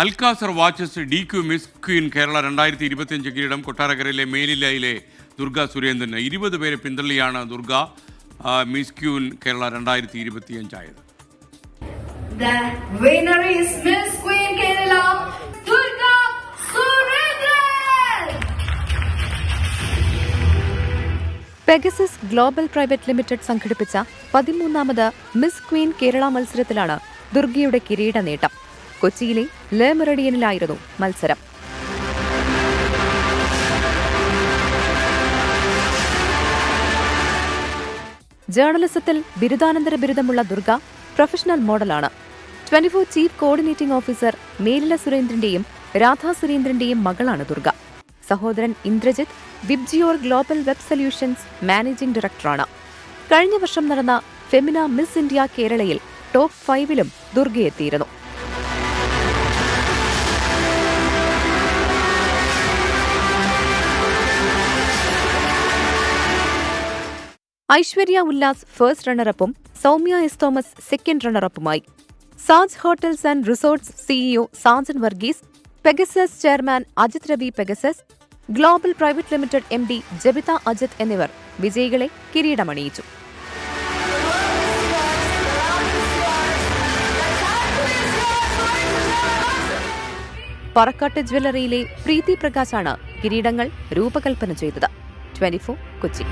Alcazar watches D Q Miss Queen Kerala രണ്ടായിരത്തി ഇരുപത്തിയഞ്ച് കിരീടം കൊട്ടാരക്കരയിലെ മേലിലയിലെ ദുർഗ സുരേന്ദ്രൻ ഇരുപത് പേരെ പിന്തള്ളിയാണ് ദുർഗ മിസ് ക്യൂൻ കേരള രണ്ടായിരത്തി ഇരുപത്തിയഞ്ചായത് The winner is Miss Queen Kerala, Durga Surendran. Pegasus global private limited സംഘടിപ്പിച്ച പതിമൂന്നാമത് മിസ് ക്വീൻ കേരള മത്സരത്തിലാണ് ദുർഗയുടെ കിരീട നേട്ടം. കൊച്ചിയിലെ ലേമറഡിയനിലായിരുന്നു മത്സരം. ജേർണലിസത്തിൽ ബിരുദാനന്തര ബിരുദമുള്ള ദുർഗ പ്രൊഫഷണൽ മോഡലാണ്. Twenty four chief coordinating officer Melila സുരേന്ദ്രന്റെയും രാധാ സുരേന്ദ്രന്റെയും മകളാണ് ദുർഗ. സഹോദരൻ Indrajith Vibgyor global web solutions managing ഡയറക്ടറാണ്. കഴിഞ്ഞ വർഷം നടന്ന ഫെമിന മിസ് ഇന്ത്യ കേരളയിൽ ടോപ്പ് ഫൈവിലും ദുർഗയെത്തിയിരുന്നു. ഐശ്വര്യ ഉല്ലാസ് ഫസ്റ്റ് റണ്ണറപ്പും Soumya S Thomas second റണ്ണറപ്പുമായി Saj hotels and resorts CEO Sajan Varghese Pegasus chairman Ajith Ravi Pegasus global private limited M D Jabitha Ajith എന്നിവർ വിജയികളെ കിരീടമണിയിച്ചു. പറക്കാട്ട് ജ്വല്ലറിയിലെ പ്രീതി പ്രകാശാണ് കിരീടങ്ങൾ രൂപകൽപ്പന ചെയ്തത്. ട്വന്റി കൊച്ചി.